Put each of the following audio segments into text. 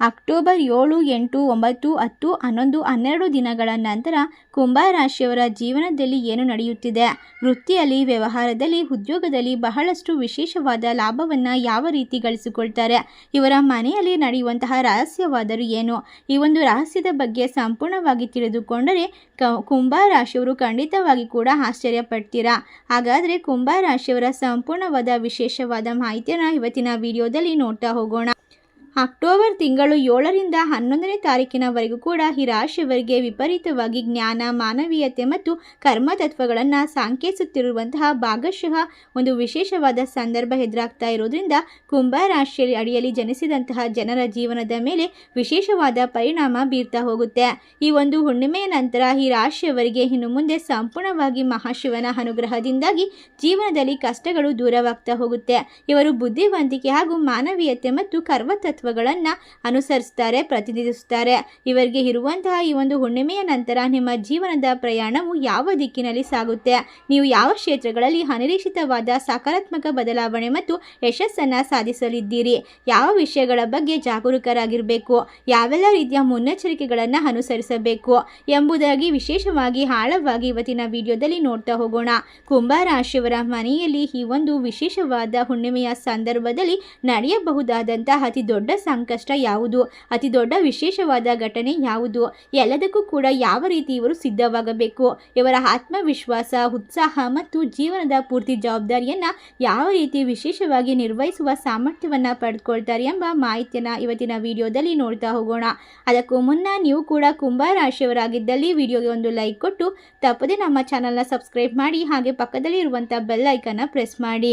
October ಏಳು, ಎಂಟು, ಒಂಬತ್ತು, ಹತ್ತು, ಹನ್ನೊಂದು, ಹನ್ನೆರಡು ದಿನಗಳ ನಂತರ ಕುಂಭ ರಾಶಿಯವರ ಜೀವನದಲ್ಲಿ ಏನು ನಡೆಯುತ್ತಿದೆ? ವೃತ್ತಿಯಲ್ಲಿ, ವ್ಯವಹಾರದಲ್ಲಿ, ಉದ್ಯೋಗದಲ್ಲಿ ಬಹಳಷ್ಟು ವಿಶೇಷವಾದ ಲಾಭವನ್ನು ಯಾವ ರೀತಿ ಗಳಿಸಿಕೊಳ್ತಾರೆ? ಇವರ ಮನೆಯಲ್ಲಿ ನಡೆಯುವಂತಹ ರಹಸ್ಯವಾದರೂ ಏನು? ಈ ಒಂದು ರಹಸ್ಯದ ಬಗ್ಗೆ ಸಂಪೂರ್ಣವಾಗಿ ತಿಳಿದುಕೊಂಡರೆ ಕುಂಭ ರಾಶಿಯವರು ಖಂಡಿತವಾಗಿ ಕೂಡ ಆಶ್ಚರ್ಯ ಪಡ್ತೀರಾ ಹಾಗಾದರೆ ಕುಂಭ ರಾಶಿಯವರ ಸಂಪೂರ್ಣವಾದ ವಿಶೇಷವಾದ ಮಾಹಿತಿಯನ್ನು ಇವತ್ತಿನ ವಿಡಿಯೋದಲ್ಲಿ ನೋಡ್ತಾ ಹೋಗೋಣ. ಅಕ್ಟೋಬರ್ ತಿಂಗಳು ಏಳರಿಂದ ಹನ್ನೊಂದನೇ ತಾರೀಕಿನವರೆಗೂ ಕೂಡ ಈ ವಿಪರೀತವಾಗಿ ಜ್ಞಾನ, ಮಾನವೀಯತೆ ಮತ್ತು ಕರ್ಮ ತತ್ವಗಳನ್ನು ಸಾಂಕೇತಿಸುತ್ತಿರುವಂತಹ ಭಾಗಶಃ ಒಂದು ವಿಶೇಷವಾದ ಸಂದರ್ಭ ಎದುರಾಗ್ತಾ ಇರೋದ್ರಿಂದ ಕುಂಭ ರಾಶಿಯ ಅಡಿಯಲ್ಲಿ ಜನಿಸಿದಂತಹ ಜನರ ಜೀವನದ ಮೇಲೆ ವಿಶೇಷವಾದ ಪರಿಣಾಮ ಬೀರ್ತಾ ಹೋಗುತ್ತೆ. ಈ ಒಂದು ಹುಣ್ಣಿಮೆಯ ನಂತರ ಈ ರಾಶಿಯವರಿಗೆ ಇನ್ನು ಮುಂದೆ ಸಂಪೂರ್ಣವಾಗಿ ಮಹಾಶಿವನ ಅನುಗ್ರಹದಿಂದಾಗಿ ಜೀವನದಲ್ಲಿ ಕಷ್ಟಗಳು ದೂರವಾಗ್ತಾ ಹೋಗುತ್ತೆ. ಇವರು ಬುದ್ಧಿವಂತಿಕೆ ಹಾಗೂ ಮಾನವೀಯತೆ ಮತ್ತು ಕರ್ಮ ತತ್ವಗಳನ್ನು ಅನುಸರಿಸ್ತಾರೆ ಪ್ರತಿನಿಧಿಸುತ್ತಾರೆ ಇವರಿಗೆ ಇರುವಂತಹ ಈ ಒಂದು ಹುಣ್ಣಿಮೆಯ ನಂತರ ನಿಮ್ಮ ಜೀವನದ ಪ್ರಯಾಣವು ಯಾವ ದಿಕ್ಕಿನಲ್ಲಿ ಸಾಗುತ್ತೆ? ನೀವು ಯಾವ ಕ್ಷೇತ್ರಗಳಲ್ಲಿ ಅನಿರೀಕ್ಷಿತವಾದ ಸಕಾರಾತ್ಮಕ ಬದಲಾವಣೆ ಮತ್ತು ಯಶಸ್ಸನ್ನು ಸಾಧಿಸಲಿದ್ದೀರಿ? ಯಾವ ವಿಷಯಗಳ ಬಗ್ಗೆ ಜಾಗರೂಕರಾಗಿರಬೇಕು? ಯಾವೆಲ್ಲ ರೀತಿಯ ಮುನ್ನೆಚ್ಚರಿಕೆಗಳನ್ನು ಅನುಸರಿಸಬೇಕು ಎಂಬುದಾಗಿ ವಿಶೇಷವಾಗಿ ಆಳವಾಗಿ ಇವತ್ತಿನ ವಿಡಿಯೋದಲ್ಲಿ ನೋಡ್ತಾ ಹೋಗೋಣ. ಕುಂಭರಾಶಿಯವರ ಮನೆಯಲ್ಲಿ ಈ ಒಂದು ವಿಶೇಷವಾದ ಹುಣ್ಣಿಮೆಯ ಸಂದರ್ಭದಲ್ಲಿ ನಡೆಯಬಹುದಾದಂತಹ ಅತಿ ದೊಡ್ಡ ಸಂಕಷ್ಟ ಯಾವುದು? ಅತಿ ದೊಡ್ಡ ವಿಶೇಷವಾದ ಘಟನೆ ಯಾವುದು? ಎಲ್ಲದಕ್ಕೂ ಕೂಡ ಯಾವ ರೀತಿ ಇವರು ಸಿದ್ಧವಾಗಬೇಕು? ಇವರ ಆತ್ಮವಿಶ್ವಾಸ, ಉತ್ಸಾಹ ಮತ್ತು ಜೀವನದ ಪೂರ್ತಿ ಜವಾಬ್ದಾರಿಯನ್ನು ಯಾವ ರೀತಿ ವಿಶೇಷವಾಗಿ ನಿರ್ವಹಿಸುವ ಸಾಮರ್ಥ್ಯವನ್ನು ಪಡೆದುಕೊಳ್ತಾರೆ ಎಂಬ ಮಾಹಿತಿಯನ್ನು ಇವತ್ತಿನ ವಿಡಿಯೋದಲ್ಲಿ ನೋಡ್ತಾ ಹೋಗೋಣ. ಅದಕ್ಕೂ ಮುನ್ನ ನೀವು ಕೂಡ ಕುಂಭ ರಾಶಿಯವರಾಗಿದ್ದಲ್ಲಿ ವಿಡಿಯೋಗೆ ಒಂದು ಲೈಕ್ ಕೊಟ್ಟು ತಪ್ಪದೆ ನಮ್ಮ ಚಾನಲ್ನ ಸಬ್ಸ್ಕ್ರೈಬ್ ಮಾಡಿ ಹಾಗೆ ಪಕ್ಕದಲ್ಲಿ ಇರುವಂಥ ಬೆಲ್ ಐಕನ್ನ ಪ್ರೆಸ್ ಮಾಡಿ.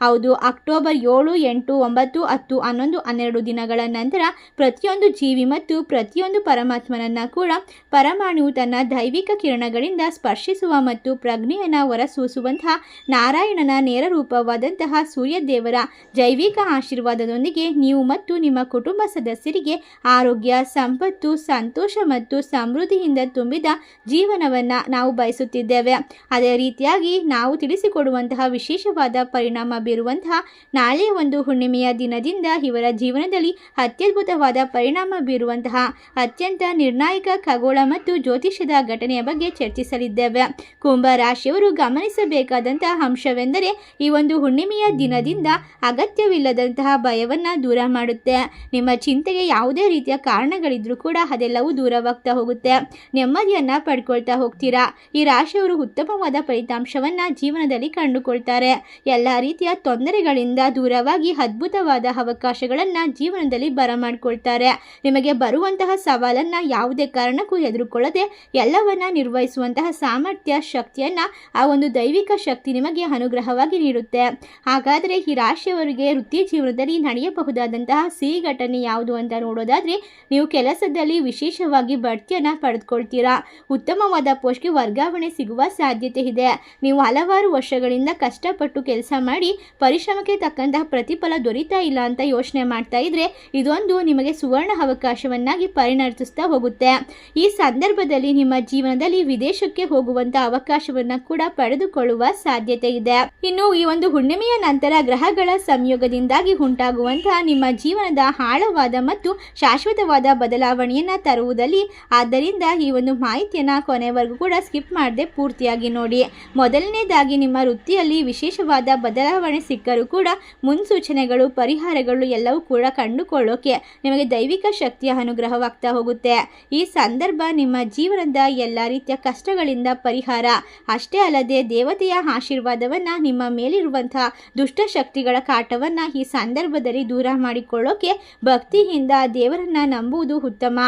ಹೌದು, ಅಕ್ಟೋಬರ್ ಏಳು ಎಂಟು ಒಂಬತ್ತು ಹತ್ತು ಹನ್ನೊಂದು ಹನ್ನೆರಡು ದಿನಗಳ ನಂತರ ಪ್ರತಿಯೊಂದು ಜೀವಿ ಮತ್ತು ಪ್ರತಿಯೊಂದು ಪರಮಾತ್ಮನನ್ನ ಕೂಡ ಪರಮಾಣುವು ತನ್ನ ದೈವಿಕ ಕಿರಣಗಳಿಂದ ಸ್ಪರ್ಶಿಸುವ ಮತ್ತು ಪ್ರಜ್ಞೆಯನ್ನು ಹೊರಸೂಸುವಂತಹ ನಾರಾಯಣನ ನೇರ ರೂಪವಾದಂತಹ ಸೂರ್ಯದೇವರ ಜೈವಿಕ ಆಶೀರ್ವಾದದೊಂದಿಗೆ ನೀವು ಮತ್ತು ನಿಮ್ಮ ಕುಟುಂಬ ಸದಸ್ಯರಿಗೆ ಆರೋಗ್ಯ, ಸಂಪತ್ತು, ಸಂತೋಷ ಮತ್ತು ಸಮೃದ್ಧಿಯಿಂದ ತುಂಬಿದ ಜೀವನವನ್ನು ನಾವು ಬಯಸುತ್ತಿದ್ದೇವೆ. ಅದೇ ರೀತಿಯಾಗಿ ನಾವು ತಿಳಿಸಿಕೊಡುವಂತಹ ವಿಶೇಷವಾದ ಪರಿಣಾಮ ಬೀರುವಂತಹ ನಾಳೆ ಒಂದು ಹುಣ್ಣಿಮೆಯ ದಿನದಿಂದ ಇವರ ಜೀವನದಲ್ಲಿ ಅತ್ಯದ್ಭುತವಾದ ಪರಿಣಾಮ ಬೀರುವಂತಹ ಅತ್ಯಂತ ನಿರ್ಣಾಯಕ ಖಗೋಳ ಮತ್ತು ಜ್ಯೋತಿಷ್ಯದ ಘಟನೆಯ ಬಗ್ಗೆ ಚರ್ಚಿಸಲಿದ್ದೇವೆ. ಕುಂಭ ರಾಶಿಯವರು ಗಮನಿಸಬೇಕಾದಂತಹ ಅಂಶವೆಂದರೆ ಈ ಒಂದು ಹುಣ್ಣಿಮೆಯ ದಿನದಿಂದ ಅಗತ್ಯವಿಲ್ಲದಂತಹ ಭಯವನ್ನು ದೂರ ಮಾಡುತ್ತೆ. ನಿಮ್ಮ ಚಿಂತೆಗೆ ಯಾವುದೇ ರೀತಿಯ ಕಾರಣಗಳಿದ್ರೂ ಕೂಡ ಅದೆಲ್ಲವೂ ದೂರವಾಗ್ತಾ ಹೋಗುತ್ತೆ. ನೆಮ್ಮದಿಯನ್ನು ಪಡ್ಕೊಳ್ತಾ ಹೋಗ್ತೀರಾ? ಈ ರಾಶಿಯವರು ಉತ್ತಮವಾದ ಫಲಿತಾಂಶವನ್ನು ಜೀವನದಲ್ಲಿ ಕಂಡುಕೊಳ್ತಾರೆ. ಎಲ್ಲ ರೀತಿಯ ತೊಂದರೆಗಳಿಂದ ದೂರವಾಗಿ ಅದ್ಭುತವಾದ ಅವಕಾಶಗಳನ್ನು ಜೀವನದಲ್ಲಿ ಬರಮಾಡ್ಕೊಳ್ತಾರೆ ನಿಮಗೆ ಬರುವಂತಹ ಸವಾಲನ್ನು ಯಾವುದೇ ಕಾರಣಕ್ಕೂ ಎದುರುಕೊಳ್ಳದೆ ಎಲ್ಲವನ್ನ ನಿರ್ವಹಿಸುವಂತಹ ಸಾಮರ್ಥ್ಯ, ಶಕ್ತಿಯನ್ನು ಆ ಒಂದು ದೈವಿಕ ಶಕ್ತಿ ನಿಮಗೆ ಅನುಗ್ರಹವಾಗಿ ನೀಡುತ್ತೆ. ಹಾಗಾದರೆ ಈ ರಾಶಿಯವರಿಗೆ ವೃತ್ತಿ ಜೀವನದಲ್ಲಿ ನಡೆಯಬಹುದಾದಂತಹ ಸಿಹಿ ಘಟನೆ ಯಾವುದು ಅಂತ ನೋಡೋದಾದರೆ, ನೀವು ಕೆಲಸದಲ್ಲಿ ವಿಶೇಷವಾಗಿ ಬಡ್ತಿಯನ್ನು ಪಡೆದುಕೊಳ್ತೀರಾ. ಉತ್ತಮವಾದ ಪೋಸ್ಟ್ಗೆ ವರ್ಗಾವಣೆ ಸಿಗುವ ಸಾಧ್ಯತೆ ಇದೆ. ನೀವು ಹಲವಾರು ವರ್ಷಗಳಿಂದ ಕಷ್ಟಪಟ್ಟು ಕೆಲಸ ಮಾಡಿ ಪರಿಶ್ರಮಕ್ಕೆ ತಕ್ಕಂತಹ ಪ್ರತಿಫಲ ದೊರೀತಾ ಇಲ್ಲ ಅಂತ ಯೋಚನೆ ಮಾಡ್ತಾ ಇದ್ರೆ ಇದೊಂದು ನಿಮಗೆ ಸುವರ್ಣ ಅವಕಾಶವನ್ನಾಗಿ ಪರಿಣರ್ತಿಸುತ್ತಾ ಹೋಗುತ್ತೆ. ಈ ಸಂದರ್ಭದಲ್ಲಿ ನಿಮ್ಮ ಜೀವನದಲ್ಲಿ ವಿದೇಶಕ್ಕೆ ಹೋಗುವಂತ ಅವಕಾಶವನ್ನ ಕೂಡ ಪಡೆದುಕೊಳ್ಳುವ ಸಾಧ್ಯತೆ ಇದೆ. ಇನ್ನು ಈ ಒಂದು ಹುಣ್ಣಿಮೆಯ ನಂತರ ಗ್ರಹಗಳ ಸಂಯೋಗದಿಂದಾಗಿ ಉಂಟಾಗುವಂತಹ ನಿಮ್ಮ ಜೀವನದ ಆಳವಾದ ಮತ್ತು ಶಾಶ್ವತವಾದ ಬದಲಾವಣೆಯನ್ನ ತರುವುದಲ್ಲಿ ಆದ್ದರಿಂದ ಈ ಒಂದು ಮಾಹಿತಿಯನ್ನ ಕೊನೆವರೆಗೂ ಕೂಡ ಸ್ಕಿಪ್ ಮಾಡದೆ ಪೂರ್ತಿಯಾಗಿ ನೋಡಿ. ಮೊದಲನೇದಾಗಿ ನಿಮ್ಮ ವೃತ್ತಿಯಲ್ಲಿ ವಿಶೇಷವಾದ ಬದಲಾವಣೆ ಸಿಕ್ಕರೂ ಕೂಡ ಮುನ್ಸೂಚನೆಗಳು, ಪರಿಹಾರಗಳು ಎಲ್ಲವೂ ಕೂಡ ಕಂಡುಕೊಳ್ಳೋಕೆ ನಿಮಗೆ ದೈವಿಕ ಶಕ್ತಿಯ ಅನುಗ್ರಹವಾಗ್ತಾ ಹೋಗುತ್ತೆ. ಈ ಸಂದರ್ಭ ನಿಮ್ಮ ಜೀವನದ ಎಲ್ಲ ರೀತಿಯ ಕಷ್ಟಗಳಿಂದ ಪರಿಹಾರ. ಅಷ್ಟೇ ಅಲ್ಲದೆ ದೇವತೆಯ ಆಶೀರ್ವಾದವನ್ನು ನಿಮ್ಮ ಮೇಲಿರುವಂತಹ ದುಷ್ಟಶಕ್ತಿಗಳ ಕಾಟವನ್ನು ಈ ಸಂದರ್ಭದಲ್ಲಿ ದೂರ ಮಾಡಿಕೊಳ್ಳೋಕೆ ಭಕ್ತಿಯಿಂದ ದೇವರನ್ನ ನಂಬುವುದು ಉತ್ತಮ.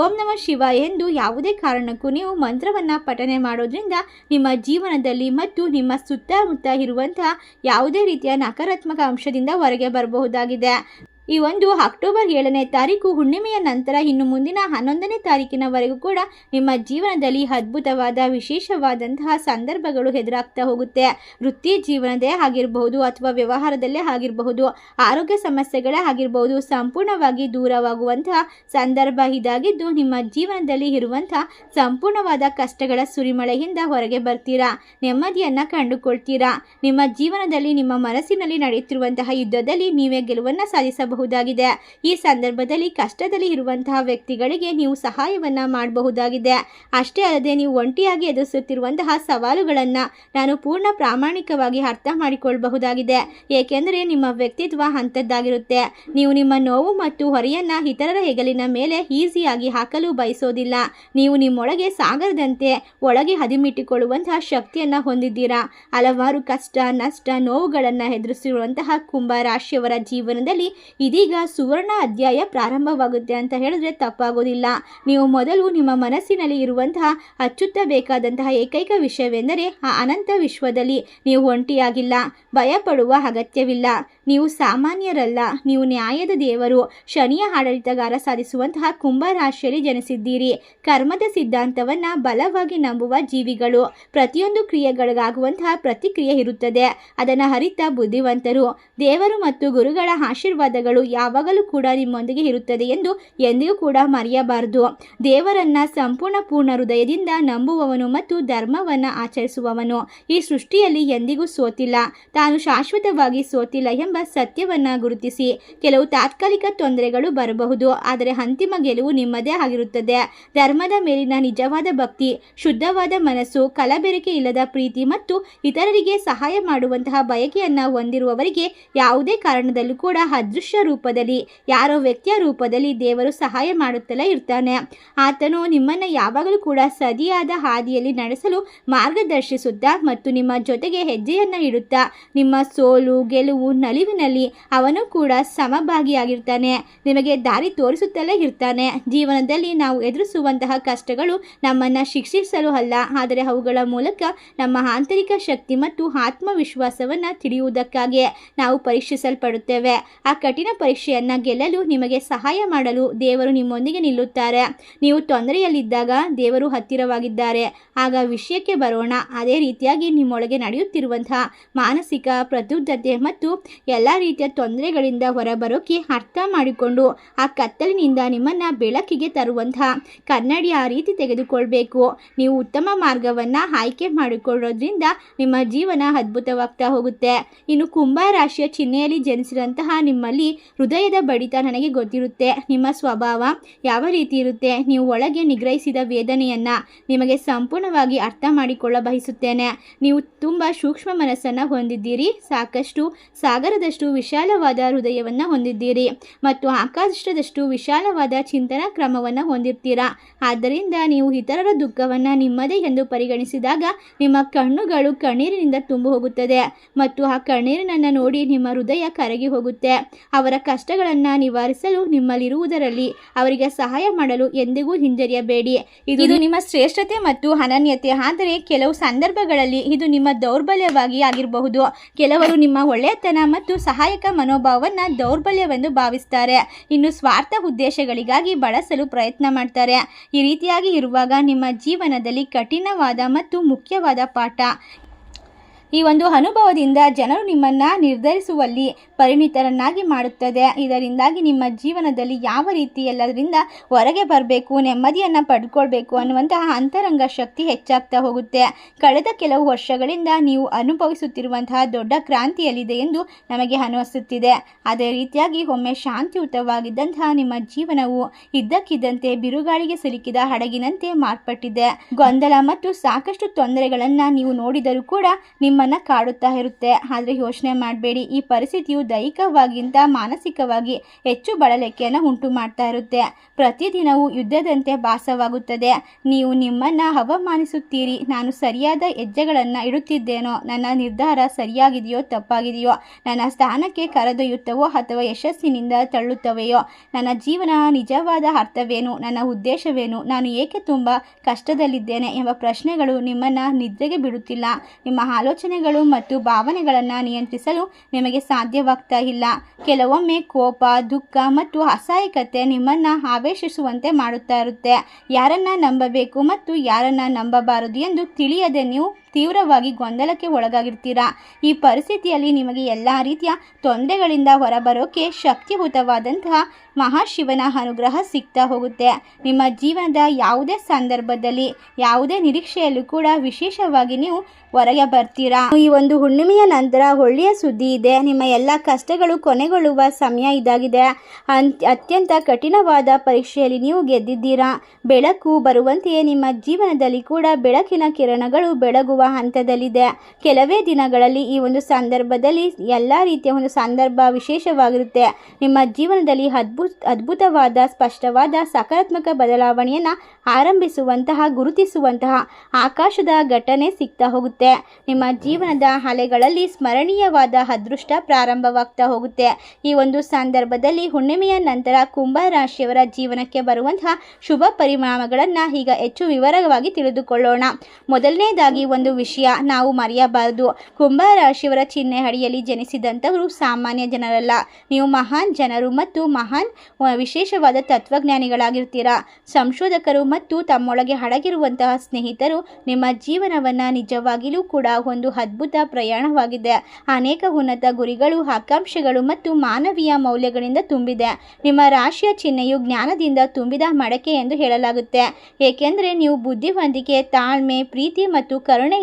ಓಂ ನಮ ಶಿವ ಎಂದು ಯಾವುದೇ ಕಾರಣಕ್ಕೂ ನೀವು ಮಂತ್ರವನ್ನು ಪಠನೆ ಮಾಡೋದ್ರಿಂದ ನಿಮ್ಮ ಜೀವನದಲ್ಲಿ ಮತ್ತು ನಿಮ್ಮ ಸುತ್ತಮುತ್ತ ಇರುವಂತಹ ಯಾವುದೇ ರೀತಿಯ ನಕಾರಾತ್ಮಕ ಅಂಶದಿಂದ ಹೊರಗೆ ಬರಬಹುದಾಗಿದೆ. ಈ ಒಂದು ಅಕ್ಟೋಬರ್ ಏಳನೇ ತಾರೀಕು ಹುಣ್ಣಿಮೆಯ ನಂತರ ಇನ್ನು ಮುಂದಿನ ಹನ್ನೊಂದನೇ ತಾರೀಕಿನವರೆಗೂ ಕೂಡ ನಿಮ್ಮ ಜೀವನದಲ್ಲಿ ಅದ್ಭುತವಾದ, ವಿಶೇಷವಾದಂತಹ ಸಂದರ್ಭಗಳು ಎದುರಾಗ್ತಾ ಹೋಗುತ್ತೆ. ವೃತ್ತಿ ಜೀವನದೇ ಆಗಿರಬಹುದು ಅಥವಾ ವ್ಯವಹಾರದಲ್ಲೇ ಆಗಿರಬಹುದು, ಆರೋಗ್ಯ ಸಮಸ್ಯೆಗಳೇ ಆಗಿರಬಹುದು, ಸಂಪೂರ್ಣವಾಗಿ ದೂರವಾಗುವಂತಹ ಸಂದರ್ಭ ಇದಾಗಿದ್ದು ನಿಮ್ಮ ಜೀವನದಲ್ಲಿ ಇರುವಂತಹ ಸಂಪೂರ್ಣವಾದ ಕಷ್ಟಗಳ ಸುರಿಮಳೆಯಿಂದ ಹೊರಗೆ ಬರ್ತೀರಾ? ನೆಮ್ಮದಿಯನ್ನು ಕಂಡುಕೊಳ್ತೀರಾ? ನಿಮ್ಮ ಜೀವನದಲ್ಲಿ ನಿಮ್ಮ ಮನಸ್ಸಿನಲ್ಲಿ ನಡೆಯುತ್ತಿರುವಂತಹ ಯುದ್ಧದಲ್ಲಿ ನೀವೇ ಗೆಲುವನ್ನು ಸಾಧಿಸಬಹುದು. ಮಾಡಬಹುದಾಗಿದೆ. ಈ ಸಂದರ್ಭದಲ್ಲಿ ಕಷ್ಟದಲ್ಲಿ ಇರುವಂತಹ ವ್ಯಕ್ತಿಗಳಿಗೆ ನೀವು ಸಹಾಯವನ್ನ ಮಾಡಬಹುದಾಗಿದೆ. ಅಷ್ಟೇ ಅಲ್ಲದೆ ನೀವು ಒಂಟಿಯಾಗಿ ಎದುರಿಸುತ್ತಿರುವಂತಹ ಸವಾಲುಗಳನ್ನು ನಾನು ಪೂರ್ಣ ಪ್ರಾಮಾಣಿಕವಾಗಿ ಅರ್ಥ ಮಾಡಿಕೊಳ್ಳಬಹುದಾಗಿದೆ ಏಕೆಂದರೆ ನಿಮ್ಮ ವ್ಯಕ್ತಿತ್ವ ಅಂಥದ್ದಾಗಿರುತ್ತೆ. ನೀವು ನಿಮ್ಮ ನೋವು ಮತ್ತು ಹೊರೆಯನ್ನ ಇತರರ ಹೆಗಲಿನ ಮೇಲೆ ಈಸಿಯಾಗಿ ಹಾಕಲು ಬಯಸೋದಿಲ್ಲ. ನೀವು ನಿಮ್ಮೊಳಗೆ ಸಾಗರದಂತೆ ಒಳಗೆ ಹದಿಮಿಟ್ಟಿಕೊಳ್ಳುವಂತಹ ಶಕ್ತಿಯನ್ನ ಹೊಂದಿದ್ದೀರಾ? ಹಲವಾರು ಕಷ್ಟ, ನಷ್ಟ, ನೋವುಗಳನ್ನು ಎದುರಿಸಿರುವಂತಹ ಕುಂಭ ರಾಶಿಯವರ ಜೀವನದಲ್ಲಿ ಇದೀಗ ಸುವರ್ಣ ಅಧ್ಯಾಯ ಪ್ರಾರಂಭವಾಗುತ್ತೆ ಅಂತ ಹೇಳಿದ್ರೆ ತಪ್ಪಾಗೋದಿಲ್ಲ. ನೀವು ಮೊದಲು ನಿಮ್ಮ ಮನಸ್ಸಿನಲ್ಲಿ ಇರುವಂತಹ ಅಚ್ಚುತ್ತಬೇಕಾದಂತಹ ಏಕೈಕ ವಿಷಯವೆಂದರೆ ಆ ಅನಂತ ವಿಶ್ವದಲ್ಲಿ ನೀವು ಒಂಟಿಯಾಗಿಲ್ಲ. ಭಯಪಡುವ ಅಗತ್ಯವಿಲ್ಲ. ನೀವು ಸಾಮಾನ್ಯರಲ್ಲ, ನೀವು ನ್ಯಾಯದ ದೇವರು, ಶನಿಯ ಆಡಳಿತಗಾರ ಸಾಧಿಸುವಂತಹ ಕುಂಭ ರಾಶಿಯಲ್ಲಿ ಜನಿಸಿದ್ದೀರಿ. ಕರ್ಮದ ಸಿದ್ಧಾಂತವನ್ನು ಬಲವಾಗಿ ನಂಬುವ ಜೀವಿಗಳು, ಪ್ರತಿಯೊಂದು ಕ್ರಿಯೆಗಳಿಗಾಗುವಂತಹ ಪ್ರತಿಕ್ರಿಯೆ ಇರುತ್ತದೆ. ಅದನ್ನು ಹರಿತ ಬುದ್ಧಿವಂತರು, ದೇವರು ಮತ್ತು ಗುರುಗಳ ಆಶೀರ್ವಾದಗಳು ಯಾವಾಗಲೂ ಕೂಡ ನಿಮ್ಮೊಂದಿಗೆ ಇರುತ್ತದೆ ಎಂದು ಎಂದಿಗೂ ಕೂಡ ಮರೆಯಬಾರದು. ದೇವರನ್ನ ಸಂಪೂರ್ಣ ಪೂರ್ಣ ಹೃದಯದಿಂದ ನಂಬುವವನು ಮತ್ತು ಧರ್ಮವನ್ನು ಆಚರಿಸುವವನು. ಈ ಸೃಷ್ಟಿಯಲ್ಲಿ ಎಂದಿಗೂ ಸೋತಿಲ್ಲ. ತಾನು ಶಾಶ್ವತವಾಗಿ ಸೋತಿಲ್ಲ ಎಂಬ ಸತ್ಯವನ್ನ ಗುರುತಿಸಿ. ಕೆಲವು ತಾತ್ಕಾಲಿಕ ತೊಂದರೆಗಳು ಬರಬಹುದು, ಆದರೆ ಅಂತಿಮ ಗೆಲುವು ನಿಮ್ಮದೇ ಆಗಿರುತ್ತದೆ. ಧರ್ಮದ ಮೇಲಿನ ನಿಜವಾದ ಭಕ್ತಿ, ಶುದ್ಧವಾದ ಮನಸ್ಸು, ಕಲಬೆರಕೆ ಇಲ್ಲದ ಪ್ರೀತಿ ಮತ್ತು ಇತರರಿಗೆ ಸಹಾಯ ಮಾಡುವಂತಹ ಬಯಕೆಯನ್ನ ಹೊಂದಿರುವವರಿಗೆ ಯಾವುದೇ ಕಾರಣದಲ್ಲೂ ಕೂಡ ಅದೃಶ್ಯ ರೂಪದಲ್ಲಿ, ಯಾರೋ ವ್ಯಕ್ತಿಯ ರೂಪದಲ್ಲಿ ದೇವರು ಸಹಾಯ ಮಾಡುತ್ತಲೇ ಇರ್ತಾನೆ. ಆತನು ನಿಮ್ಮನ್ನ ಯಾವಾಗಲೂ ಕೂಡ ಸದಿಯಾದ ಹಾದಿಯಲ್ಲಿ ನಡೆಸಲು ಮಾರ್ಗದರ್ಶಿಸುತ್ತಾ ಮತ್ತು ನಿಮ್ಮ ಜೊತೆಗೆ ಹೆಜ್ಜೆಯನ್ನ ಇಡುತ್ತಾ, ನಿಮ್ಮ ಸೋಲು, ಗೆಲುವು ನಲಿವಿನಲ್ಲಿ ಅವನು ಕೂಡ ಸಮಭಾಗಿಯಾಗಿರ್ತಾನೆ. ನಿಮಗೆ ದಾರಿ ತೋರಿಸುತ್ತಲೇ ಇರ್ತಾನೆ. ಜೀವನದಲ್ಲಿ ನಾವು ಎದುರಿಸುವಂತಹ ಕಷ್ಟಗಳು ನಮ್ಮನ್ನ ಶಿಕ್ಷಿಸಲು ಅಲ್ಲ, ಆದರೆ ಅವುಗಳ ಮೂಲಕ ನಮ್ಮ ಆಂತರಿಕ ಶಕ್ತಿ ಮತ್ತು ಆತ್ಮವಿಶ್ವಾಸವನ್ನ ತಿಳಿಯುವುದಕ್ಕಾಗಿ ನಾವು ಪರೀಕ್ಷಿಸಲ್ಪಡುತ್ತೇವೆ. ಆ ಕಠಿಣ ಪರೀಕ್ಷೆಯನ್ನು ಗೆಲ್ಲಲು ನಿಮಗೆ ಸಹಾಯ ಮಾಡಲು ದೇವರು ನಿಮ್ಮೊಂದಿಗೆ ನಿಲ್ಲುತ್ತಾರೆ. ನೀವು ತೊಂದರೆಯಲ್ಲಿದ್ದಾಗ ದೇವರು ಹತ್ತಿರವಾಗಿದ್ದಾರೆ. ಆಗ ವಿಷಯಕ್ಕೆ ಬರೋಣ. ಅದೇ ರೀತಿಯಾಗಿ ನಿಮ್ಮೊಳಗೆ ನಡೆಯುತ್ತಿರುವಂತಹ ಮಾನಸಿಕ ಪ್ರಬುದ್ಧತೆ ಮತ್ತು ಎಲ್ಲ ರೀತಿಯ ತೊಂದರೆಗಳಿಂದ ಹೊರಬರೋಕೆ ಅರ್ಥ ಮಾಡಿಕೊಂಡು ಆ ಕತ್ತಲಿನಿಂದ ನಿಮ್ಮನ್ನ ಬೆಳಕಿಗೆ ತರುವಂತಹ ಕನ್ನಡಿ ಆ ರೀತಿ ತೆಗೆದುಕೊಳ್ಬೇಕು. ನೀವು ಉತ್ತಮ ಮಾರ್ಗವನ್ನ ಆಯ್ಕೆ ಮಾಡಿಕೊಳ್ಳೋದ್ರಿಂದ ನಿಮ್ಮ ಜೀವನ ಅದ್ಭುತವಾಗ್ತಾ ಹೋಗುತ್ತೆ. ಇನ್ನು ಕುಂಭ ರಾಶಿಯ ಚಿಹ್ನೆಯಲ್ಲಿ ಜನಿಸಿದಂತಹ ನಿಮ್ಮಲ್ಲಿ ಹೃದಯದ ಬಡಿತ ನನಗೆ ಗೊತ್ತಿರುತ್ತೆ. ನಿಮ್ಮ ಸ್ವಭಾವ ಯಾವ ರೀತಿ ಇರುತ್ತೆ? ನೀವು ಒಳಗೆ ನಿಗ್ರಹಿಸಿದ ವೇದನೆಯನ್ನ ನಿಮಗೆ ಸಂಪೂರ್ಣವಾಗಿ ಅರ್ಥ ಮಾಡಿಕೊಳ್ಳ ಬಯಸುತ್ತೇನೆ ನೀವು ತುಂಬ ಸೂಕ್ಷ್ಮ ಮನಸ್ಸನ್ನು ಹೊಂದಿದ್ದೀರಿ. ಸಾಕಷ್ಟು ಸಾಗರದಷ್ಟು ವಿಶಾಲವಾದ ಹೃದಯವನ್ನು ಹೊಂದಿದ್ದೀರಿ ಮತ್ತು ಆಕಾಶದಷ್ಟು ವಿಶಾಲವಾದ ಚಿಂತನಾ ಕ್ರಮವನ್ನು ಹೊಂದಿರ್ತೀರಾ? ಆದ್ದರಿಂದ ನೀವು ಇತರರ ದುಃಖವನ್ನು ನಿಮ್ಮದೇ ಎಂದು ಪರಿಗಣಿಸಿದಾಗ ನಿಮ್ಮ ಕಣ್ಣುಗಳು ಕಣ್ಣೀರಿನಿಂದ ತುಂಬು ಹೋಗುತ್ತದೆ ಮತ್ತು ಆ ಕಣ್ಣೀರಿನನ್ನು ನೋಡಿ ನಿಮ್ಮ ಹೃದಯ ಕರಗಿ ಹೋಗುತ್ತೆ. ಅವರ ಕಷ್ಟಗಳನ್ನು ನಿವಾರಿಸಲು ನಿಮ್ಮಲ್ಲಿರುವುದರಲ್ಲಿ ಅವರಿಗೆ ಸಹಾಯ ಮಾಡಲು ಎಂದಿಗೂ ಹಿಂಜರಿಯಬೇಡಿ. ಇದು ನಿಮ್ಮ ಶ್ರೇಷ್ಠತೆ ಮತ್ತು ಅನನ್ಯತೆ. ಆದರೆ ಕೆಲವು ಸಂದರ್ಭಗಳಲ್ಲಿ ಇದು ನಿಮ್ಮ ದೌರ್ಬಲ್ಯವಾಗಿ ಆಗಿರಬಹುದು. ಕೆಲವರು ನಿಮ್ಮ ಒಳ್ಳೆಯತನ ಮತ್ತು ಸಹಾಯಕ ಮನೋಭಾವವನ್ನು ದೌರ್ಬಲ್ಯವೆಂದು ಭಾವಿಸ್ತಾರೆ. ಇನ್ನು ಸ್ವಾರ್ಥ ಉದ್ದೇಶಗಳಿಗಾಗಿ ಬಳಸಲು ಪ್ರಯತ್ನ ಮಾಡ್ತಾರೆ. ಈ ರೀತಿಯಾಗಿ ಇರುವಾಗ ನಿಮ್ಮ ಜೀವನದಲ್ಲಿ ಕಠಿಣವಾದ ಮತ್ತು ಮುಖ್ಯವಾದ ಪಾಠ. ಈ ಒಂದು ಅನುಭವದಿಂದ ಜನರು ನಿಮ್ಮನ್ನು ನಿರ್ಧರಿಸುವಲ್ಲಿ ಪರಿಣಿತರನ್ನಾಗಿ ಮಾಡುತ್ತದೆ. ಇದರಿಂದಾಗಿ ನಿಮ್ಮ ಜೀವನದಲ್ಲಿ ಯಾವ ರೀತಿ ಎಲ್ಲದರಿಂದ ಹೊರಗೆ ಬರಬೇಕು, ನೆಮ್ಮದಿಯನ್ನು ಪಡ್ಕೊಳ್ಬೇಕು ಅನ್ನುವಂತಹ ಅಂತರಂಗ ಶಕ್ತಿ ಹೆಚ್ಚಾಗ್ತಾ ಹೋಗುತ್ತೆ. ಕಳೆದ ಕೆಲವು ವರ್ಷಗಳಿಂದ ನೀವು ಅನುಭವಿಸುತ್ತಿರುವಂತಹ ದೊಡ್ಡ ಕ್ರಾಂತಿಯಲ್ಲಿದೆ ಎಂದು ನಮಗೆ ಅನಿಸುತ್ತಿದೆ. ಅದೇ ರೀತಿಯಾಗಿ ಒಮ್ಮೆ ಶಾಂತಿಯುತವಾಗಿದ್ದಂತಹ ನಿಮ್ಮ ಜೀವನವು ಇದ್ದಕ್ಕಿದ್ದಂತೆ ಬಿರುಗಾಳಿಗೆ ಸಿಲುಕಿದ ಹಡಗಿನಂತೆ ಮಾರ್ಪಟ್ಟಿದೆ. ಗೊಂದಲ ಮತ್ತು ಸಾಕಷ್ಟು ತೊಂದರೆಗಳನ್ನು ನೀವು ನೋಡಿದರೂ ಕೂಡ ನಿಮ್ಮನ್ನ ಕಾಡುತ್ತಾ ಇರುತ್ತೆ. ಆದರೆ ಯೋಚನೆ ಮಾಡಬೇಡಿ, ಈ ಪರಿಸ್ಥಿತಿಯು ದೈಹಿಕವಾಗಿಂತ ಮಾನಸಿಕವಾಗಿ ಹೆಚ್ಚು ಬಳಲಿಕೆಯನ್ನು ಉಂಟು ಮಾಡ್ತಾ ಇರುತ್ತೆ. ಪ್ರತಿದಿನವೂ ಯುದ್ಧದಂತೆ ಭಾಸವಾಗುತ್ತದೆ. ನೀವು ನಿಮ್ಮನ್ನು ಅವಮಾನಿಸುತ್ತೀರಿ. ನಾನು ಸರಿಯಾದ ಹೆಜ್ಜೆಗಳನ್ನು ಇಡುತ್ತಿದ್ದೇನೋ, ನನ್ನ ನಿರ್ಧಾರ ಸರಿಯಾಗಿದೆಯೋ, ತಪ್ಪಾಗಿದೆಯೋ, ನನ್ನ ಸ್ಥಾನಕ್ಕೆ ಕರೆದೊಯ್ಯುತ್ತವೋ ಅಥವಾ ಯಶಸ್ಸಿನಿಂದ ತಳ್ಳುತ್ತವೆಯೋ, ನನ್ನ ಜೀವನ ನಿಜವಾದ ಅರ್ಥವೇನು, ನನ್ನ ಉದ್ದೇಶವೇನು, ನಾನು ಏಕೆ ತುಂಬ ಕಷ್ಟದಲ್ಲಿದ್ದೇನೆ ಎಂಬ ಪ್ರಶ್ನೆಗಳು ನಿಮ್ಮನ್ನ ನಿದ್ರೆಗೆ ಬಿಡುತ್ತಿಲ್ಲ. ನಿಮ್ಮ ಆಲೋಚನೆಗಳು ಮತ್ತು ಭಾವನೆಗಳನ್ನು ನಿಯಂತ್ರಿಸಲು ನಿಮಗೆ ಸಾಧ್ಯವಾಗ್ತಾ ಇಲ್ಲ. ಕೆಲವೊಮ್ಮೆ ಕೋಪ, ದುಃಖ ಮತ್ತು ಅಸಹಾಯಕತೆ ನಿಮ್ಮನ್ನ ಆವೇಶಿಸುವಂತೆ ಮಾಡುತ್ತಾ ಇರುತ್ತೆ. ಯಾರನ್ನ ನಂಬಬೇಕು ಮತ್ತು ಯಾರನ್ನ ನಂಬಬಾರದು ಎಂದು ತಿಳಿಯದೆ ನೀವು ತೀವ್ರವಾಗಿ ಗೊಂದಲಕ್ಕೆ ಒಳಗಾಗಿರ್ತೀರಾ? ಈ ಪರಿಸ್ಥಿತಿಯಲ್ಲಿ ನಿಮಗೆ ಎಲ್ಲ ರೀತಿಯ ತೊಂದರೆಗಳಿಂದ ಹೊರಬರೋಕೆ ಶಕ್ತಿಯುತವಾದಂತಹ ಮಹಾಶಿವನ ಅನುಗ್ರಹ ಸಿಗ್ತಾ ಹೋಗುತ್ತೆ. ನಿಮ್ಮ ಜೀವನದ ಯಾವುದೇ ಸಂದರ್ಭದಲ್ಲಿ, ಯಾವುದೇ ನಿರೀಕ್ಷೆಯಲ್ಲೂ ಕೂಡ ವಿಶೇಷವಾಗಿ ನೀವು ಹೊರಗೆ ಬರ್ತೀರಾ? ಈ ಒಂದು ಹುಣ್ಣಿಮೆಯ ನಂತರ ಒಳ್ಳೆಯ ಸುದ್ದಿ ಇದೆ. ನಿಮ್ಮ ಎಲ್ಲ ಕಷ್ಟಗಳು ಕೊನೆಗೊಳ್ಳುವ ಸಮಯ ಇದಾಗಿದೆ. ಅಂತ್- ಅತ್ಯಂತ ಕಠಿಣವಾದ ಪರೀಕ್ಷೆಯಲ್ಲಿ ನೀವು ಗೆದ್ದಿದ್ದೀರಾ? ಬೆಳಕು ಬರುವಂತೆಯೇ ನಿಮ್ಮ ಜೀವನದಲ್ಲಿ ಕೂಡ ಬೆಳಕಿನ ಕಿರಣಗಳು ಬೆಳಗುವ ಹಂತದಲ್ಲಿದೆ. ಕೆಲವೇ ದಿನಗಳಲ್ಲಿ ಈ ಒಂದು ಸಂದರ್ಭದಲ್ಲಿ ಎಲ್ಲ ರೀತಿಯ ಒಂದು ಸಂದರ್ಭ ವಿಶೇಷವಾಗಿರುತ್ತೆ. ನಿಮ್ಮ ಜೀವನದಲ್ಲಿ ಅದ್ಭುತ, ಅದ್ಭುತವಾದ, ಸ್ಪಷ್ಟವಾದ, ಸಕಾರಾತ್ಮಕ ಬದಲಾವಣೆಯನ್ನು ಆರಂಭಿಸುವಂತಹ, ಗುರುತಿಸುವಂತಹ ಆಕಾಶದ ಘಟನೆ ಸಿಗ್ತಾ ಹೋಗುತ್ತೆ. ನಿಮ್ಮ ಜೀವನದ ಅಲೆಗಳಲ್ಲಿ ಸ್ಮರಣೀಯವಾದ ಅದೃಷ್ಟ ಪ್ರಾರಂಭವಾಗ್ತಾ ಹೋಗುತ್ತೆ. ಈ ಒಂದು ಸಂದರ್ಭದಲ್ಲಿ ಹುಣ್ಣಿಮೆಯ ನಂತರ ಕುಂಭ ರಾಶಿಯವರ ಜೀವನಕ್ಕೆ ಬರುವಂತಹ ಶುಭ ಪರಿಣಾಮಗಳನ್ನು ಈಗ ಹೆಚ್ಚು ವಿವರವಾಗಿ ತಿಳಿದುಕೊಳ್ಳೋಣ. ಮೊದಲನೇದಾಗಿ ಒಂದು ವಿಷಯ ನಾವು ಮರೆಯಬಾರದು. ಕುಂಭರಾಶಿಯವರ ಚಿಹ್ನೆ ಅಡಿಯಲ್ಲಿ ಜನಿಸಿದಂಥವರು ಸಾಮಾನ್ಯ ಜನರಲ್ಲ. ನೀವು ಮಹಾನ್ ಜನರು ಮತ್ತು ಮಹಾನ್ ವಿಶೇಷವಾದ ತತ್ವಜ್ಞಾನಿಗಳಾಗಿರ್ತೀರಾ. ಸಂಶೋಧಕರು ಮತ್ತು ತಮ್ಮೊಳಗೆ ಅಡಗಿರುವಂತಹ ಸ್ನೇಹಿತರು ನಿಮ್ಮ ಜೀವನವನ್ನು ನಿಜವಾಗಿಯೂ ಕೂಡ ಒಂದು ಅದ್ಭುತ ಪ್ರಯಾಣವಾಗಿದೆ. ಅನೇಕ ಉನ್ನತ ಗುರಿಗಳು, ಆಕಾಂಕ್ಷೆಗಳು ಮತ್ತು ಮಾನವೀಯ ಮೌಲ್ಯಗಳಿಂದ ತುಂಬಿದೆ. ನಿಮ್ಮ ರಾಶಿಯ ಚಿಹ್ನೆಯು ಜ್ಞಾನದಿಂದ ತುಂಬಿದ ಮಡಕೆ ಎಂದು ಹೇಳಲಾಗುತ್ತೆ. ಏಕೆಂದರೆ ನೀವು ಬುದ್ಧಿವಂತಿಕೆ, ತಾಳ್ಮೆ, ಪ್ರೀತಿ ಮತ್ತು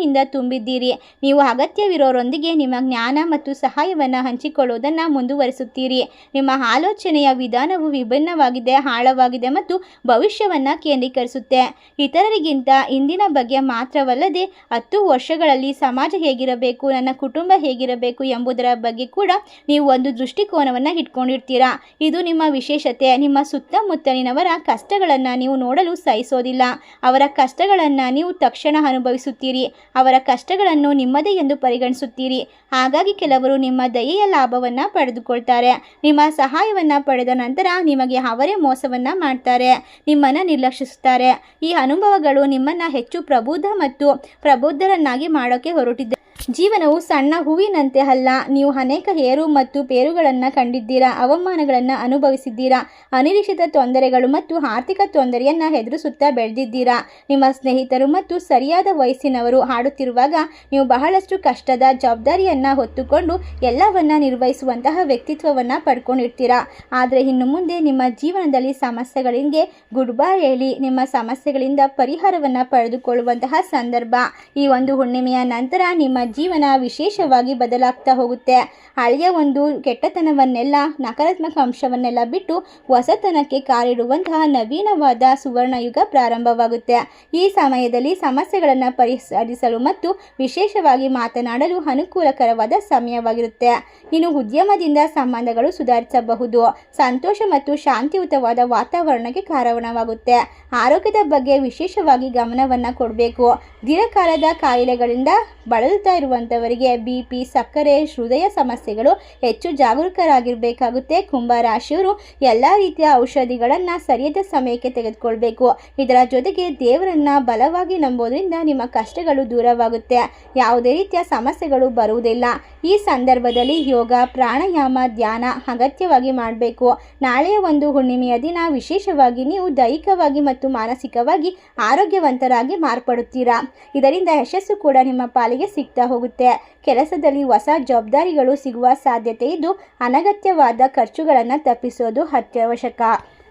ಕರುಣೆಯಿಂದ ತುಂಬಿದ್ದೀರಿ. ನೀವು ಅಗತ್ಯವಿರೋರೊಂದಿಗೆ ನಿಮ್ಮ ಜ್ಞಾನ ಮತ್ತು ಸಹಾಯವನ್ನು ಹಂಚಿಕೊಳ್ಳುವುದನ್ನು ಮುಂದುವರಿಸುತ್ತೀರಿ. ನಿಮ್ಮ ಆಲೋಚನೆಯ ವಿಧಾನವು ವಿಭಿನ್ನವಾಗಿದೆ, ಆಳವಾಗಿದೆ ಮತ್ತು ಭವಿಷ್ಯವನ್ನು ಕೇಂದ್ರೀಕರಿಸುತ್ತೆ. ಇತರರಿಗಿಂತ ಇಂದಿನ ಬಗ್ಗೆ ಮಾತ್ರವಲ್ಲದೆ ಹತ್ತು ವರ್ಷಗಳಲ್ಲಿ ಸಮಾಜ ಹೇಗಿರಬೇಕು, ನನ್ನ ಕುಟುಂಬ ಹೇಗಿರಬೇಕು ಎಂಬುದರ ಬಗ್ಗೆ ಕೂಡ ನೀವು ಒಂದು ದೃಷ್ಟಿಕೋನವನ್ನು ಇಟ್ಕೊಂಡಿರ್ತೀರಾ. ಇದು ನಿಮ್ಮ ವಿಶೇಷತೆ. ನಿಮ್ಮ ಸುತ್ತಮುತ್ತಲಿನವರ ಕಷ್ಟಗಳನ್ನು ನೀವು ನೋಡಲು ಸಹಿಸೋದಿಲ್ಲ. ಅವರ ಕಷ್ಟಗಳನ್ನು ನೀವು ತಕ್ಷಣ ಅನುಭವಿಸುತ್ತೀರಿ. ಅವರ ಕಷ್ಟಗಳನ್ನು ನಿಮ್ಮದೇ ಎಂದು ಪರಿಗಣಿಸುತ್ತೀರಿ. ಹಾಗಾಗಿ ಕೆಲವರು ನಿಮ್ಮ ದಯೆಯ ಲಾಭವನ್ನು ಪಡೆದುಕೊಳ್ತಾರೆ. ನಿಮ್ಮ ಸಹಾಯವನ್ನು ಪಡೆದ ನಂತರ ನಿಮಗೆ ಅವರೇ ಮೋಸವನ್ನು ಮಾಡ್ತಾರೆ. ನಿಮ್ಮನ್ನು ನಿರ್ಲಕ್ಷಿಸುತ್ತಾರೆ. ಈ ಅನುಭವಗಳು ನಿಮ್ಮನ್ನು ಹೆಚ್ಚು ಪ್ರಬುದ್ಧ ಮತ್ತು ಪ್ರಬುದ್ಧರನ್ನಾಗಿ ಮಾಡೋಕ್ಕೆ ಹೊರಟಿದೆ. ಜೀವನವು ಸಣ್ಣ ಹೂವಿನಂತೆ ಅಲ್ಲ. ನೀವು ಅನೇಕ ಏರು ಮತ್ತು ಪೇರುಗಳನ್ನು ಕಂಡಿದ್ದೀರಾ, ಅವಮಾನಗಳನ್ನು ಅನುಭವಿಸಿದ್ದೀರಾ, ಅನಿರೀಕ್ಷಿತ ತೊಂದರೆಗಳು ಮತ್ತು ಆರ್ಥಿಕ ತೊಂದರೆಯನ್ನು ಎದುರಿಸುತ್ತಾ ಬೆಳೆದಿದ್ದೀರಾ. ನಿಮ್ಮ ಸ್ನೇಹಿತರು ಮತ್ತು ಸರಿಯಾದ ವಯಸ್ಸಿನವರು ಹಾಡುತ್ತಿರುವಾಗ ನೀವು ಬಹಳಷ್ಟು ಕಷ್ಟದ ಜವಾಬ್ದಾರಿಯನ್ನು ಹೊತ್ತುಕೊಂಡು ಎಲ್ಲವನ್ನ ನಿರ್ವಹಿಸುವಂತಹ ವ್ಯಕ್ತಿತ್ವವನ್ನು ಪಡ್ಕೊಂಡಿರ್ತೀರಾ. ಆದರೆ ಇನ್ನು ಮುಂದೆ ನಿಮ್ಮ ಜೀವನದಲ್ಲಿ ಸಮಸ್ಯೆಗಳಿಗೆ ಗುಡ್ ಬೈ ಹೇಳಿ. ನಿಮ್ಮ ಸಮಸ್ಯೆಗಳಿಂದ ಪರಿಹಾರವನ್ನು ಪಡೆದುಕೊಳ್ಳುವಂತಹ ಸಂದರ್ಭ. ಈ ಒಂದು ಹುಣ್ಣಿಮೆಯ ನಂತರ ನಿಮ್ಮ ಜೀವನ ವಿಶೇಷವಾಗಿ ಬದಲಾಗ್ತಾ ಹೋಗುತ್ತೆ. ಹಳೆಯ ಒಂದು ಕೆಟ್ಟತನವನ್ನೆಲ್ಲ, ನಕಾರಾತ್ಮಕ ಅಂಶವನ್ನೆಲ್ಲ ಬಿಟ್ಟು ಹೊಸತನಕ್ಕೆ ಕಾರಿಡುವಂತಹ ನವೀನವಾದ ಸುವರ್ಣಯುಗ ಪ್ರಾರಂಭವಾಗುತ್ತೆ. ಈ ಸಮಯದಲ್ಲಿ ಸಮಸ್ಯೆಗಳನ್ನು ಪರಿಹರಿಸಲು ಮತ್ತು ವಿಶೇಷವಾಗಿ ಮಾತನಾಡಲು ಅನುಕೂಲಕರವಾದ ಸಮಯವಾಗಿರುತ್ತೆ. ಇನ್ನು ಉದ್ಯಮದಿಂದ ಸಂಬಂಧಗಳು ಸುಧಾರಿಸಬಹುದು. ಸಂತೋಷ ಮತ್ತು ಶಾಂತಿಯುತವಾದ ವಾತಾವರಣಕ್ಕೆ ಕಾರಣವಾಗುತ್ತೆ. ಆರೋಗ್ಯದ ಬಗ್ಗೆ ವಿಶೇಷವಾಗಿ ಗಮನವನ್ನು ಕೊಡಬೇಕು. ದೀರ್ಘಕಾಲದ ಕಾಯಿಲೆಗಳಿಂದ ಬಳಲ್ತಾ ಇರುವಂಥವರಿಗೆ ಬಿ ಪಿ ಸಕ್ಕರೆ, ಹೃದಯ ಸಮಸ್ಯೆಗಳು ಹೆಚ್ಚು ಜಾಗರೂಕರಾಗಿರಬೇಕಾಗುತ್ತೆ. ಕುಂಭ ರಾಶಿಯವರು ಎಲ್ಲ ರೀತಿಯ ಔಷಧಿಗಳನ್ನು ಸರಿಯಾದ ಸಮಯಕ್ಕೆ ತೆಗೆದುಕೊಳ್ಬೇಕು. ಇದರ ಜೊತೆಗೆ ದೇವರನ್ನ ಬಲವಾಗಿ ನಂಬೋದ್ರಿಂದ ನಿಮ್ಮ ಕಷ್ಟಗಳು ದೂರವಾಗುತ್ತೆ. ಯಾವುದೇ ರೀತಿಯ ಸಮಸ್ಯೆಗಳು ಬರುವುದಿಲ್ಲ. ಈ ಸಂದರ್ಭದಲ್ಲಿ ಯೋಗ, ಪ್ರಾಣಾಯಾಮ, ಧ್ಯಾನ ಅಗತ್ಯವಾಗಿ ಮಾಡಬೇಕು. ನಾಳೆಯ ಒಂದು ಹುಣ್ಣಿಮೆಯ ದಿನ ವಿಶೇಷವಾಗಿ ನೀವು ದೈಹಿಕವಾಗಿ ಮತ್ತು ಮಾನಸಿಕವಾಗಿ ಆರೋಗ್ಯವಂತರಾಗಿ ಮಾರ್ಪಡುತ್ತೀರಾ. ಇದರಿಂದ ಯಶಸ್ಸು ಕೂಡ ನಿಮ್ಮ ಪಾಲಿಗೆ ಸಿಗ್ತಾ ಹೋಗುತ್ತೆ. ಕೆಲಸದಲ್ಲಿ ಹೊಸ ಜವಾಬ್ದಾರಿಗಳು ಸಿಗುವ ಸಾಧ್ಯತೆ ಇದ್ದು ಅನಗತ್ಯವಾದ ಖರ್ಚುಗಳನ್ನು ತಪ್ಪಿಸೋದು ಅತ್ಯವಶ್ಯಕ.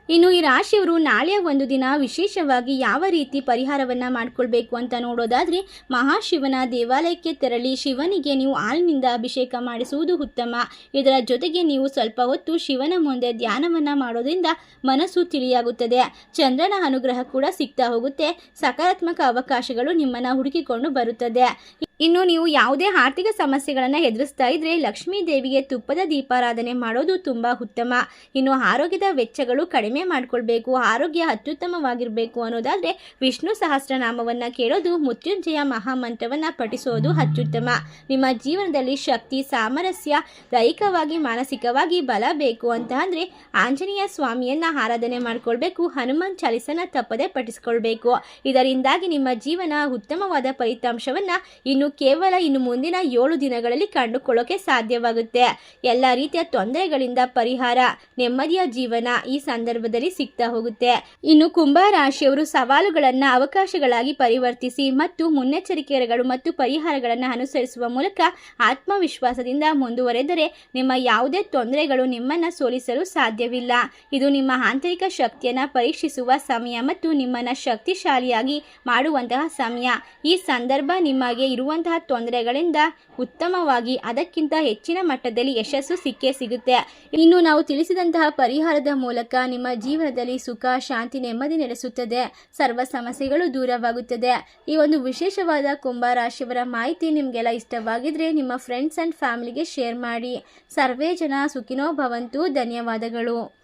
ಇನ್ನು ಈ ರಾಶಿಯವರು ನಾಳೆಯ ಒಂದು ದಿನ ವಿಶೇಷವಾಗಿ ಯಾವ ರೀತಿ ಪರಿಹಾರವನ್ನು ಮಾಡ್ಕೊಳ್ಬೇಕು ಅಂತ ನೋಡೋದಾದರೆ ಮಹಾಶಿವನ ದೇವಾಲಯಕ್ಕೆ ತೆರಳಿ ಶಿವನಿಗೆ ನೀವು ಹಾಲಿನಿಂದ ಅಭಿಷೇಕ ಮಾಡಿಸುವುದು ಉತ್ತಮ. ಇದರ ಜೊತೆಗೆ ನೀವು ಸ್ವಲ್ಪ ಹೊತ್ತು ಶಿವನ ಮುಂದೆ ಧ್ಯಾನವನ್ನು ಮಾಡೋದ್ರಿಂದ ಮನಸ್ಸು ತಿಳಿಯಾಗುತ್ತದೆ. ಚಂದ್ರನ ಅನುಗ್ರಹ ಕೂಡ ಸಿಗ್ತಾ ಹೋಗುತ್ತೆ. ಸಕಾರಾತ್ಮಕ ಅವಕಾಶಗಳು ನಿಮ್ಮನ್ನು ಹುಡುಕಿಕೊಂಡು ಬರುತ್ತದೆ. ಇನ್ನು ನೀವು ಯಾವುದೇ ಆರ್ಥಿಕ ಸಮಸ್ಯೆಗಳನ್ನು ಎದುರಿಸ್ತಾ ಇದ್ರೆ ಲಕ್ಷ್ಮೀ ದೇವಿಗೆ ತುಪ್ಪದ ದೀಪಾರಾಧನೆ ಮಾಡೋದು ತುಂಬ ಉತ್ತಮ. ಇನ್ನು ಆರೋಗ್ಯದ ವೆಚ್ಚಗಳು ಕಡಿಮೆ ಮಾಡಿಕೊಳ್ಬೇಕು, ಆರೋಗ್ಯ ಅತ್ಯುತ್ತಮವಾಗಿರಬೇಕು ಅನ್ನೋದಾದರೆ ವಿಷ್ಣು ಸಹಸ್ರನಾಮವನ್ನು ಕೇಳೋದು, ಮೃತ್ಯುಂಜಯ ಮಹಾಮಂತ್ರವನ್ನು ಪಠಿಸೋದು ಅತ್ಯುತ್ತಮ. ನಿಮ್ಮ ಜೀವನದಲ್ಲಿ ಶಕ್ತಿ, ಸಾಮರಸ್ಯ ದೈಹಿಕವಾಗಿ ಮಾನಸಿಕವಾಗಿ ಬಲ ಬೇಕು ಅಂತ ಅಂದರೆ ಆಂಜನೇಯ ಸ್ವಾಮಿಯನ್ನು ಆರಾಧನೆ ಮಾಡಿಕೊಳ್ಬೇಕು, ಹನುಮಾನ್ ಚಾಲಿಸನ ತಪ್ಪದೆ ಪಠಿಸ್ಕೊಳ್ಬೇಕು. ಇದರಿಂದಾಗಿ ನಿಮ್ಮ ಜೀವನ ಉತ್ತಮವಾದ ಫಲಿತಾಂಶವನ್ನು ಇನ್ನು ಕೇವಲ ಇನ್ನು ಮುಂದಿನ ಏಳು ದಿನಗಳಲ್ಲಿ ಕಂಡುಕೊಳ್ಳೋಕೆ ಸಾಧ್ಯವಾಗುತ್ತೆ. ಎಲ್ಲ ರೀತಿಯ ತೊಂದರೆಗಳಿಂದ ಪರಿಹಾರ, ನೆಮ್ಮದಿಯ ಜೀವನ ಈ ಸಂದರ್ಭದಲ್ಲಿ ಸಿಗ್ತಾ ಹೋಗುತ್ತೆ. ಇನ್ನು ಕುಂಭ ರಾಶಿಯವರು ಸವಾಲುಗಳನ್ನು ಅವಕಾಶಗಳಾಗಿ ಪರಿವರ್ತಿಸಿ ಮತ್ತು ಮುನ್ನೆಚ್ಚರಿಕೆಗಳು ಮತ್ತು ಪರಿಹಾರಗಳನ್ನು ಅನುಸರಿಸುವ ಮೂಲಕ ಆತ್ಮವಿಶ್ವಾಸದಿಂದ ಮುಂದುವರೆದರೆ ನಿಮ್ಮ ಯಾವುದೇ ತೊಂದರೆಗಳು ನಿಮ್ಮನ್ನು ಸೋಲಿಸಲು ಸಾಧ್ಯವಿಲ್ಲ. ಇದು ನಿಮ್ಮ ಆಂತರಿಕ ಶಕ್ತಿಯನ್ನು ಪರೀಕ್ಷಿಸುವ ಸಮಯ ಮತ್ತು ನಿಮ್ಮನ್ನು ಶಕ್ತಿಶಾಲಿಯಾಗಿ ಮಾಡುವಂತಹ ಸಮಯ. ಈ ಸಂದರ್ಭ ನಿಮಗೆ ಇರುವಂತಹ ತೊಂದರೆಗಳಿಂದ ಉತ್ತಮವಾಗಿ ಅದಕ್ಕಿಂತ ಹೆಚ್ಚಿನ ಮಟ್ಟದಲ್ಲಿ ಯಶಸ್ಸು ಸಿಕ್ಕೇ ಸಿಗುತ್ತೆ. ಇನ್ನು ನಾವು ತಿಳಿಸಿದಂತಹ ಪರಿಹಾರದ ಮೂಲಕ ನಿಮ್ಮ ಜೀವನದಲ್ಲಿ ಸುಖ, ಶಾಂತಿ, ನೆಮ್ಮದಿ ನೆಲೆಸುತ್ತದೆ. ಸರ್ವ ಸಮಸ್ಯೆಗಳು ದೂರವಾಗುತ್ತದೆ. ಈ ಒಂದು ವಿಶೇಷವಾದ ಕುಂಭ ರಾಶಿಯವರ ಮಾಹಿತಿ ನಿಮಗೆಲ್ಲ ಇಷ್ಟವಾಗಿದ್ರೆ ನಿಮ್ಮ ಫ್ರೆಂಡ್ಸ್ ಅಂಡ್ ಫ್ಯಾಮಿಲಿಗೆ ಶೇರ್ ಮಾಡಿ. ಸರ್ವೇ ಜನ ಸುಖಿನೋ ಭವಂತು. ಧನ್ಯವಾದಗಳು.